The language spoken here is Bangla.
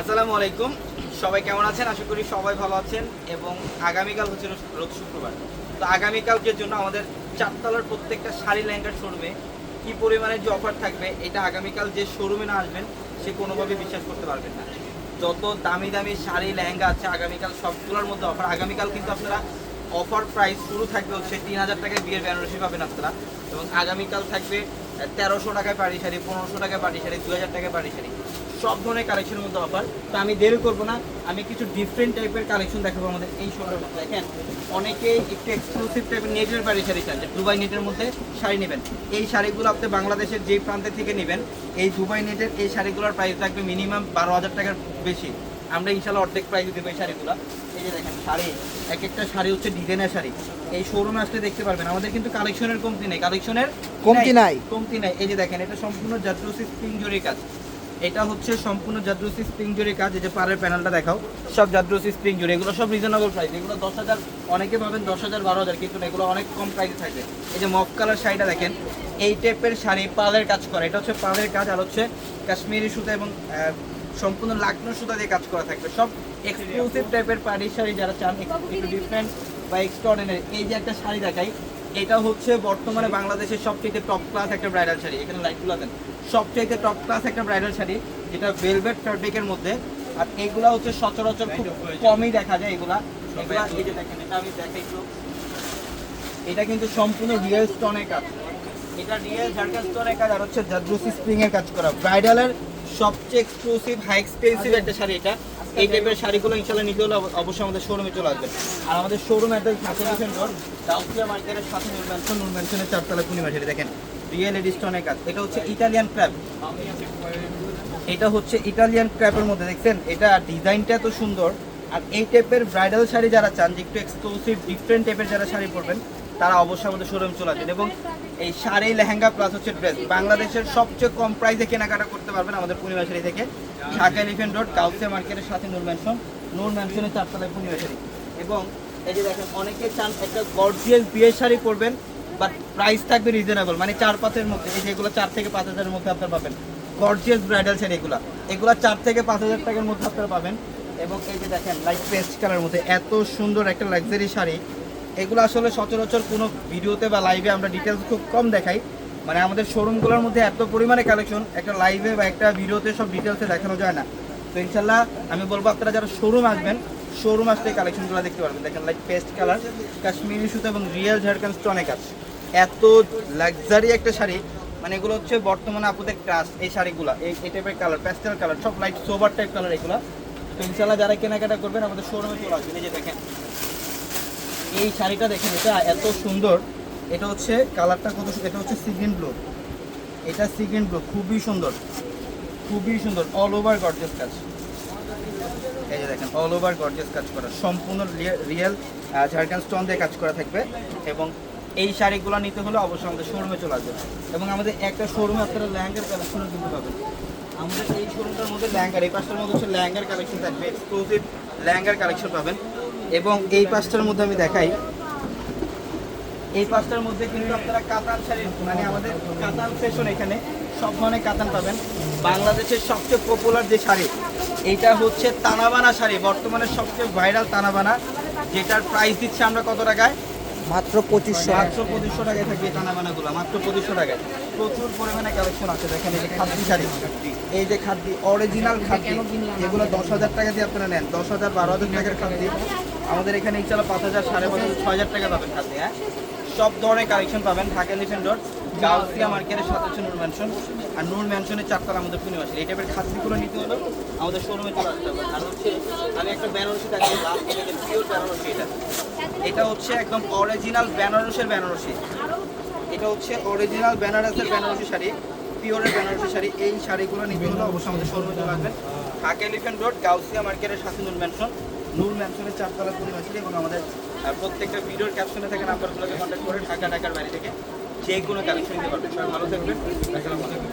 আসসালামু আলাইকুম। সবাই কেমন আছেন? আশা করি সবাই ভালো আছেন এবং আগামীকাল হচ্ছে রোজ শুক্রবার। তো আগামীকালকের জন্য আমাদের চারতলার প্রত্যেকটা শাড়ি লেহেঙ্গার শোরুমে কি পরিমাণে যে অফার থাকবে, এটা আগামীকাল যে শোরুমে না আসবেন, সে কোনোভাবে বিশ্বাস করতে পারবেন না। যত দামি দামি শাড়ি, লেহেঙ্গা আছে, আগামীকাল সবগুলোর মধ্যে অফার আগামীকাল কিন্তু আপনারা অফার প্রাইস শুরু থাকবে হচ্ছে তিন হাজার টাকায় বিয়ের বেনারসি পাবেন আপনারা। এবং আগামীকাল থাকবে তেরোশো টাকায় পাড়ি শাড়ি, পনেরোশো টাকায় পাড়ি শাড়ি দু হাজার টাকায় পাড়ি শাড়ি। সব ধরনের কালেকশনের মধ্যে অফার তো আমি দেরি করব না, আমি কিছু ডিফারেন্ট টাইপের কালেকশন দেখাবো আমাদের এই মধ্যে দেখেন অনেকে একটু এক্সক্লুসিভ টাইপের নেটের বাড়ি শাড়ি চান, যে দুবাই নেটের মধ্যে শাড়ি নেবেন। এই শাড়িগুলো আপনি বাংলাদেশের যেই প্রান্তে থেকে নেবেন, এই দুবাই নেটের এই শাড়িগুলোর প্রাইস থাকবে মিনিমাম বারো হাজার টাকার বেশি। আমরা ইনশাল্লাহ অর্ধেক প্রাইস দেবো এই শাড়িগুলো। এই যে দেখেন শাড়ি এক একটা শাড়ি হচ্ছে ডিজাইনের শাড়ি। এই শোরুমে আসলে দেখতে পারবেন আমাদের কিন্তু কালেকশনের কমতি নেই কালেকশনের কমতি নাই। কমতি নাই। এই যে দেখেন এটা সম্পূর্ণ জাদ্রুসি স্প্রিং জরি কাজ। এটা হচ্ছে সম্পূর্ণ জাদ্রুসি স্প্রিং জরি কাজ এই যে পাড়ের প্যানেলটা দেখাও। সব জাদ্রুসি স্প্রিং জরি এগুলো সব রিজনেবল প্রাইস এগুলো দশ হাজার অনেকে পাবেন দশ হাজার বারো হাজার কিন্তু এগুলো অনেক কম প্রাইসে থাকবে। এই যে মফ কালার শাড়িটা দেখেন এই টাইপের শাড়ি পালের কাজ করা। এটা হচ্ছে পালের কাজ আর হচ্ছে কাশ্মীরি সুতা এবং সম্পূর্ণ লাকনো সুতা দিয়ে কাজ করা থাকবে। সব এক্সক্লুসিভ টাইপের পাড়ি শাড়ি যারা চান একটু ডিফারেন্ট বা এক্সট্রাঅর্ডিনারি এই যে একটা শাড়ি দেখাই এটা হচ্ছে বর্তমানে বাংলাদেশের সবচেয়ে টপ ক্লাস একটা ব্রাইডাল শাড়ি। এখানে লাইটগুলো দেন সবচেয়ে টপ ক্লাস একটা ব্রাইডাল শাড়ি যেটা ভেলভেট ফ্যাব্রিকের মধ্যে। আর এগুলা হচ্ছে সচরাচর খুব কমই দেখা যায় এগুলা। এগুলা এই যে দেখেন এটা আমি দেখাই একটু। এটা কিন্তু সম্পূর্ণ রিয়েল স্টোনের কাজ। এটা রিয়েল ঝাড়খান স্টোনের কাজ আর হচ্ছে জাদ্রুসি স্প্রিং এর কাজ করা। ব্রাইডালের সবচেয়ে এক্সক্লুসিভ হাই এক্সপেন্সিভ একটা শাড়ি এটা। এই টাইপের শাড়িগুলো ইনশাল্লাহ নিতে হলে অব- অবশ্যই আমাদের শোরুমে চলে আসবেন। আর আমাদের শোরুম দেখেন রোড ডাউসিয়া মার্কেটের সাথে নূর ম্যানশন নূর ম্যানশনের চারতলা পূর্ণিমা শাড়ি দেখেন। রিয়েল এডি স্টোনের কাজ। এটা হচ্ছে ইটালিয়ান ক্র্যাব এটা হচ্ছে ইটালিয়ান ক্র্যাপের মধ্যে দেখছেন? এটা ডিজাইনটা এত সুন্দর। আর এই টাইপের ব্রাইডাল শাড়ি যারা চান যে একটু এক্সক্লুসিভ ডিফারেন্ট টাইপের যারা শাড়ি পরবেন তারা অবশ্যই আমাদের শোরুম চলে আসবেন। এবং এই শাড়ি, লেহেঙ্গা প্লাস হচ্ছে ড্রেস বাংলাদেশের সবচেয়ে কম প্রাইসে কেনাকাটা করতে পারবেন আমাদের পূর্ণিমা থেকে। ঢাকা এলিফেন্ট রোড কাউসে মার্কেটের সাথে নূর ম্যানশন নূর ম্যানশনের চারতলায় পূর্ণিমা এবং এই যে দেখেন, অনেকে চান একটা গর্জিয়াস বিয়ের শাড়ি পরবেন বাট প্রাইস থাকবে রিজনেবল মানে চার পাঁচের মধ্যে, এই যে এগুলো চার থেকে পাঁচ হাজারের মধ্যে আপনারা পাবেন। গর্জিয়াস ব্রাইডাল শাড়ি এগুলা। এগুলো চার থেকে পাঁচ হাজার টাকার মধ্যে আপনারা পাবেন। এবং এই যে দেখেন লাইট পেস্ট কালার মধ্যে এত সুন্দর একটা লাক্সারি শাড়ি। এগুলো আসলে সচরাচর কোনো ভিডিওতে বা লাইভে আমরা ডিটেলস খুব কম দেখাই। মানে আমাদের শোরুমগুলোর মধ্যে এত পরিমাণে কালেকশন একটা লাইভে বা একটা ভিডিওতে সব ডিটেলসে দেখানো যায় না। তো ইনশাল্লাহ আমি বলব আপনারা যারা শোরুম আসবেন শোরুম আসলে কালেকশনগুলো দেখতে পারবেন। দেখেন লাইক পেস্ট কালার কাশ্মীরি সুতো এবং রিয়েল ঝাড়খান স্টোনে কাজ এত লাক্সারি একটা শাড়ি মানে এগুলো হচ্ছে বর্তমানে আপুদের ক্রাশ এই শাড়িগুলো, এই এই টাইপের কালার প্যাস্টেল কালার সব লাইট সোবার টাইপ কালার এগুলো। তো ইনশাল্লাহ যারা কেনাকাটা করবেন, আমাদের শোরুমে চলে আসবেন। এই যে দেখেন এই শাড়িটা দেখেন, এটা এত সুন্দর। এটা হচ্ছে কালারটা কত এটা হচ্ছে সিগ্রিন ব্লু। এটা সিগ্রিন ব্লু, খুবই সুন্দর। খুবই সুন্দর অল ওভার গর্জেস কাজ। এই যে দেখেন অল ওভার গর্জেস কাজ করা, সম্পূর্ণ রিয়েল ঝাড়খান স্টোন দিয়ে কাজ করা থাকবে। এবং এই শাড়িগুলো নিতে হলে অবশ্যই আমাদের শোরুমে চলে আসবে। এবং আমাদের একটা শোরুমে আপনারা লেহেঙ্গার কালেকশনও কিনতে পাবেন আমাদের এই শোরুমটার মধ্যে লেহেঙ্গার, এই পাঁচটার মধ্যে হচ্ছে লেহেঙ্গার কালেকশন থাকবে এক্সক্লুসিভ লেহেঙ্গার কালেকশন পাবেন। এবং এই পাঁচটার মধ্যে আমি দেখাই। এই পাঁচটার মধ্যে কিন্তু আপনারা কাতান শাড়ি মানে আমাদের কাতান সেশন এখানে সব ধরনের কাতান পাবেন। বাংলাদেশের সবচেয়ে পপুলার যে শাড়ি এইটা হচ্ছে তানাবানা শাড়ি বর্তমানে সবচেয়ে ভাইরাল তানাবানা যেটার প্রাইস দিচ্ছে আমরা কত টাকায়? মাত্র পঁচিশশো মাত্র পঁচিশশো টাকায় থাকবে এই তানাবানাগুলো মাত্র পঁচিশশো টাকায়। প্রচুর পরিমাণে কালেকশন আছে দেখেন এই যে খাদ্যি শাড়ি। এই যে খাদ্যি অরিজিনাল খাদ্যি এগুলো দশ হাজার টাকা দিয়ে আপনারা নেন দশ হাজার বারো হাজার টাকার খাদ্যি। আমাদের এখানে ইচ্ছা পাঁচ হাজার, সাড়ে পাঁচ হাজার, ছয় হাজার টাকা পাবেন খাদ্যি হ্যাঁ? সব ধরনের কালেকশন পাবেন, ঢাকা এলিফেন্ট রোড গাউসিয়া মার্কেটের সাথে হচ্ছে নূর ম্যানশন আর নূর ম্যানশনের চারতলা আমাদের পূর্ণিমাসে এই টাইপের খাদ্যগুলো নিতে হলেও আমাদের শোরুমে চলে আসতে হবে। আর হচ্ছে, আমি একটা বেনারসি দেখাই পিওর বেনারসি এটা। এটা হচ্ছে একদম অরিজিনাল বেনারসের বেনারসি। এটা হচ্ছে অরিজিনাল বেনারসের বেনারসি শাড়ি পিওরের বেনারসি শাড়ি। এই শাড়িগুলো নিতে হলে অবশ্যই আমাদের শোরুমে চলে আসবেন। ঢাকা এলিফেন্ট রোড গাউসিয়া মার্কেটের সাথে নূর ম্যানশন নূর ম্যানশনের চারতলা পূর্ণিমাসী এবং আমাদের প্রত্যেকটা ভিডিওর ক্যাপশনে থেকে নাম্বারগুলোকে কন্ট্যাক্ট করে ঢাকা, ঢাকার বাইরে থেকে যে কোনো কালেকশন নিতে পারবেন। সবাই ভালো থাকবেন। আসসালামু আলাইকুম।